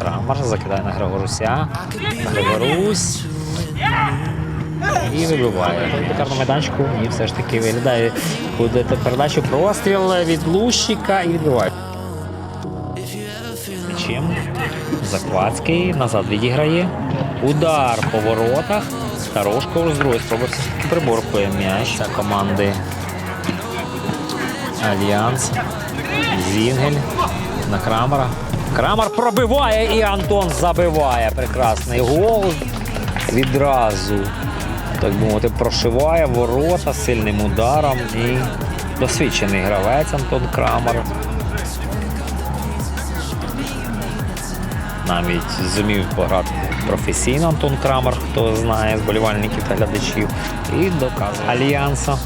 Крамар. Закидає на Григоруся. Григорусь. І вибиває. На майданчику і все ж таки виглядає. Буде передачу простріл від Лущика і відбиває. Чим? Заквацький назад відіграє. Удар по воротах. Старошко з другої спроби приборкує м'яч команди Альянс. Зінгель на Крамера. Крамер пробиває і Антон забиває. Прекрасний гол. Відразу, так мовити, прошиває ворота сильним ударом. І досвідчений гравець Антон Крамер. Навіть зумів пограти професійно Антон Крамер, хто знає з болівальників та глядачів. І доказує Альянса.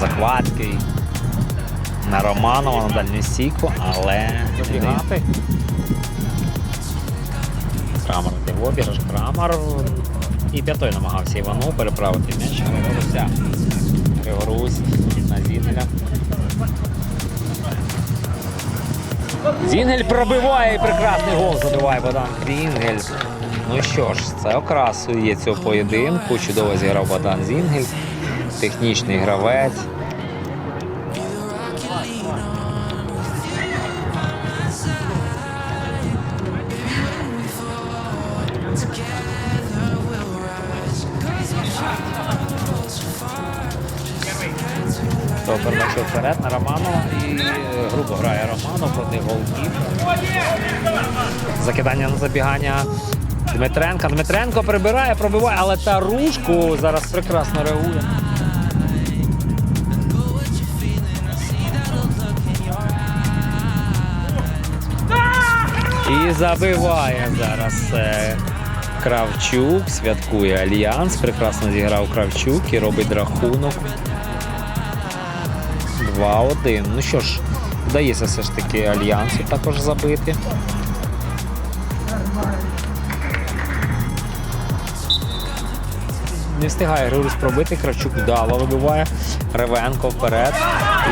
Захваткий на Романова на дальню стійку, але забігати. Крамер йде в обіграш. Крамер і п'ятою намагався Івану переправити м'яч. Григоруся. Григорусь на Зінгеля. Зінгель пробиває і прекрасний гол забиває Богдан Зінгель. Ну що ж, це окрасою є цього поєдинку. Чудово зіграв Богдан Зінгель. Технічний гравець. То передачу вперед на Романова і е, грубо грає Романов, проти голків. Закидання на забігання Дмитренка. Дмитренко прибирає, пробиває, але Тарушку зараз прекрасно реагує. І забиває зараз е, Кравчук, святкує Альянс. Прекрасно зіграв Кравчук і робить рахунок. 2-1. Ну що ж, вдається все ж таки Альянсу також забити. Не встигає Григорій пробити, Кравчук вдало вибиває. Ревенко вперед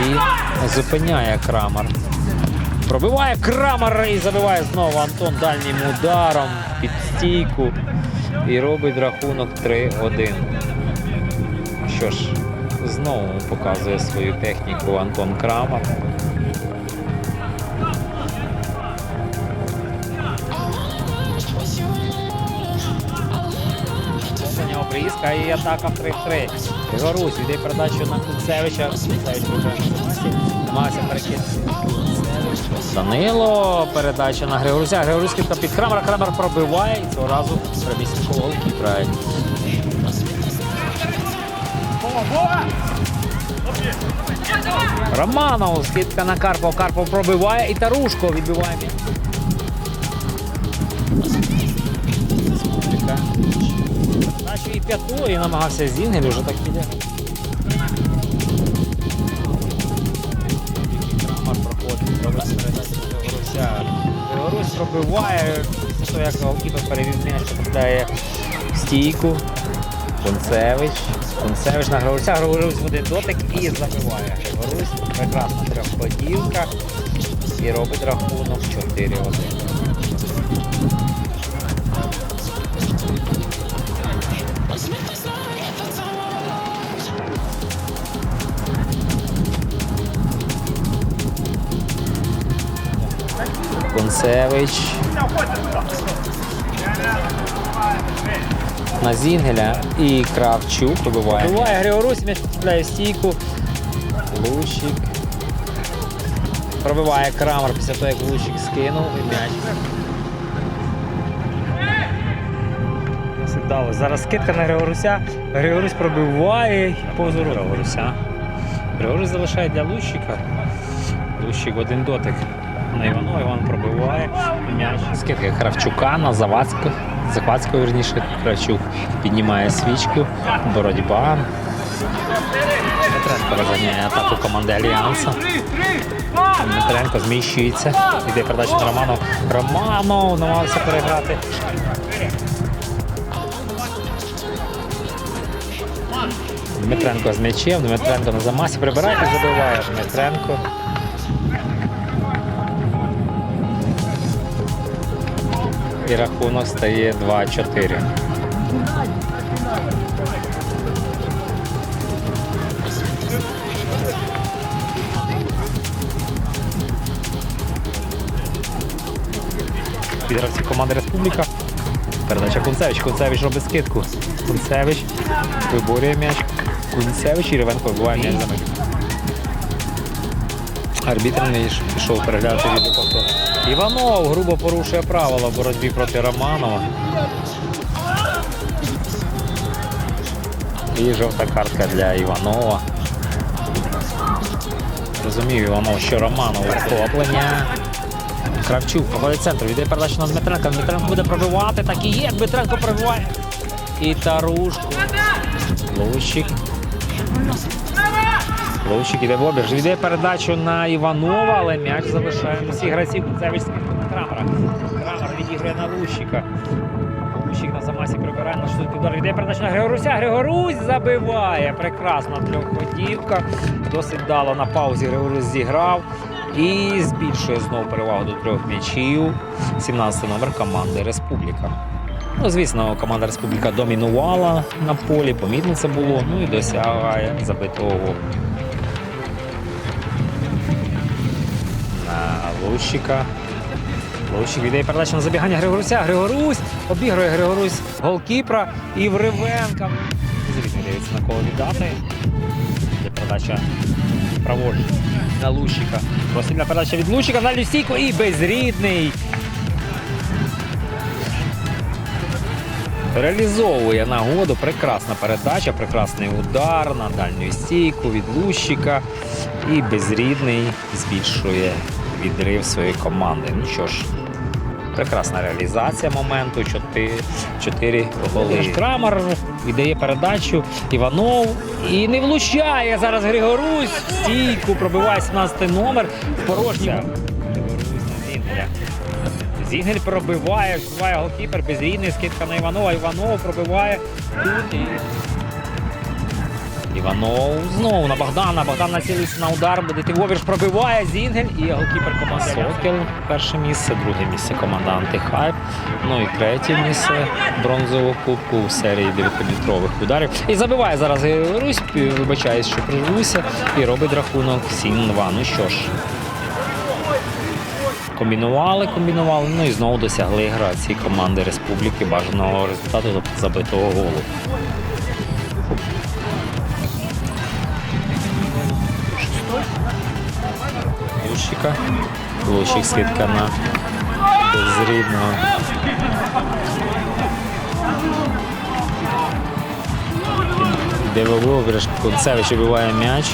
і зупиняє Крамер. Пробиває Крамер і забиває знову Антон дальнім ударом під стійку. І робить рахунок 3-1. Що ж, знову показує свою техніку Антон Крамер. До нього приїзка і атака в 3-3. Григорусь йде передачу на Куцевича. Куцевич намагався перекинути. Данило, передача на Григоруся. Григорусь кілька під Крамера. Крамер пробиває і цього разу примісінько голкіпера. Романов, скидка на Карпов. Карпов пробиває і Тарушко відбиває. Наче і п'ятою намагався Зінгель уже так піде. Крамар проходить, робить передачу до Григоруся. Григорусь пробиває, то як голкіпер перевів м'яч, стійку. Концевич. Концевич на Григоруся. Григорусь один дотик і забиває. Григорусь. Прекрасна трьохходівка. І робить рахунок 4-1. Концевич. На Зінгеля і Кравчук вибиває. Вибиває Григорусь, м'яч потрапляє в стійку. Лущик. Пробиває Крамер після того, як Лущик скинув і м'яч. Досить. Зараз скидка на Григоруся. Григорусь пробиває і повз Григоруся. Григорусь залишає для Лущика. Лущик один дотик. На Іванова Іван пробиває м'яч. Кравчука на Завадську. Захватського, вірніше, Кравчук піднімає свічку. Боротьба. Дмитренко розганяє атаку команди Альянса. Дмитренко зміщується. Іде передача на Романов. Романов намагався переграти. Дмитренко з м'ячем. Дмитренко на замасі прибирає і забиває Дмитренко. І рахунок стає 2-4. Від гравців команди Республіка. Передача Кунцевич. Кунцевич робить скидку. Кунцевич виборює м'яч. Кунцевич і Ревенко вибиває м'яч за мить. Арбітр не пішов переглядати відеоповтор. Іванов грубо порушує правила в боротьбі проти Романова. І жовта картка для Іванова. Розумів Іванов, що Романов захоплення. Кравчук проходить центр, віддає передачу на Дмитренка. Дмитренко буде пробивати. Так і є. Дмитренко пробиває. І Тарушко. Лущик. Лучик іде в обіг. Віддає передачу на Іванова, але м'яч залишає на всіх гравців. Куцевич скидку на Крамера. Крамер відіграє на Лущика. Лущик на замасі прибирає на швидкий удар. Віддає передачу на Григоруся. Григорусь забиває. Прекрасна трьохходівка. Досить дало на паузі Григорусь зіграв. І збільшує знову перевагу до трьох м'ячів. 17 номер команди Республіка. Ну, звісно, команда Республіка домінувала на полі, помітно це було, ну і досягає забитого Лущика. Лущик віддає передачу на забігання Григоруся. Григорусь обігрує Григорусь голкіпра і Вривенка. Звісно, дається на кого віддати. Є передача праворуч на Лущика. Просильна передача від Лущика на Люсійку і безрідний. Реалізовує нагоду. Прекрасна передача, прекрасний удар на дальню стійку від Лущика. І безрідний збільшує відрив своєї команди. Ну що ж, прекрасна реалізація моменту. 4, 4 голи. Крамер віддає передачу. Іванов і не влучає зараз Григорусь. Стійку пробиває 17 номер. Зінгеля. Зінгель пробиває, вбиває голкіпер, безрідний скидка на Іванова. Іванов пробиває тут і. Іванов знову на Богдана. Богдан націлився на удар, буде в пробиває Зінгель і голкіпер команди. Сокіл перше місце, друге місце команда Антихайп. Ну і третє місце бронзового кубку в серії 9-метрових ударів. І забиває зараз Русь, вибачаюсь, що приживуся, і робить рахунок 7-2. Ну що ж, комбінували, комбінували, ну і знову досягли гравці команди Республіки бажаного результату тобто забитого голу. Лущика. Лущик скидка на безрідного. Де вибив, Концевич вибиває м'яч.